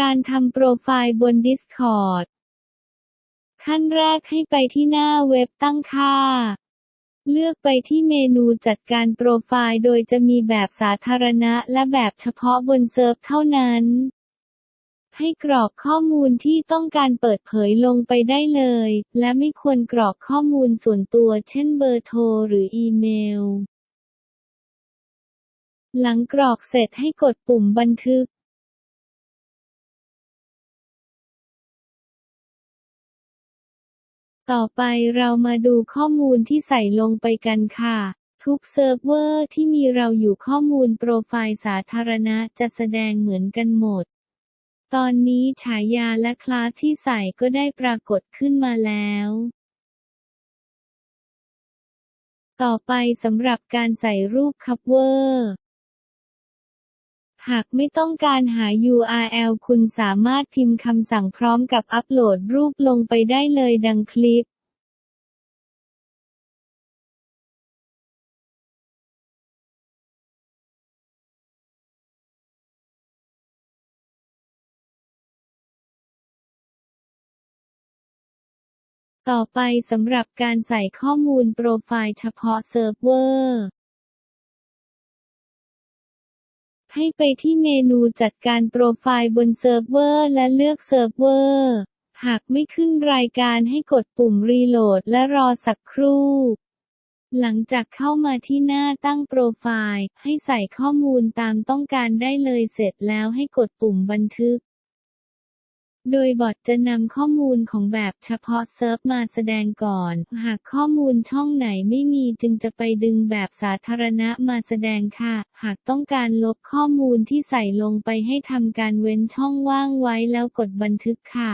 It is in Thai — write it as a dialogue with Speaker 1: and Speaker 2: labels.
Speaker 1: การทำโปรไฟล์บน Discord ขั้นแรกให้ไปที่หน้าเว็บตั้งค่า เลือกไปที่เมนูจัดการโปรไฟล์โดยจะมีแบบสาธารณะและแบบเฉพาะบนเซิร์ฟเท่านั้น ให้กรอกข้อมูลที่ต้องการเปิดเผยลงไปได้เลย และไม่ควรกรอกข้อมูลส่วนตัวเช่นเบอร์โทรหรืออีเมล หลังกรอกเสร็จให้กดปุ่มบันทึก ต่อไปเรามาดูข้อมูลที่ใส่ลงไปกันค่ะ ทุกเซิร์ฟเวอร์ที่มีเราอยู่ข้อมูลโปรไฟล์สาธารณะจะแสดงเหมือนกันหมด ตอนนี้ฉายาและคลาสที่ใส่ก็ได้ปรากฏขึ้นมาแล้ว ต่อไปสำหรับการใส่รูปคัฟเวอร์ หากไม่ต้องการหา URL คุณสามารถพิมพ์คำสั่งพร้อมกับอัปโหลดรูปลงไปได้เลยดังคลิปต่อไปสำหรับการใส่ข้อมูลโปรไฟล์เฉพาะเซิร์ฟเวอร์ ให้ไปที่เมนูจัดการโปรไฟล์บนเซิร์ฟเวอร์และเลือกเซิร์ฟเวอร์ หากไม่ขึ้นรายการให้กดปุ่มรีโหลดและรอสักครู่ หลังจากเข้ามาที่หน้าตั้งโปรไฟล์ ให้ใส่ข้อมูลตามต้องการได้เลยเสร็จแล้วให้กดปุ่มบันทึก โดยบอทจะนำข้อมูลของแบบเฉพาะเซิร์ฟมาแสดงก่อน หากข้อมูลช่องไหนไม่มีจึงจะไปดึงแบบสาธารณะมาแสดงค่ะ หากต้องการลบข้อมูลที่ใส่ลงไปให้ทำการเว้นช่องว่างไว้แล้วกดบันทึกค่ะ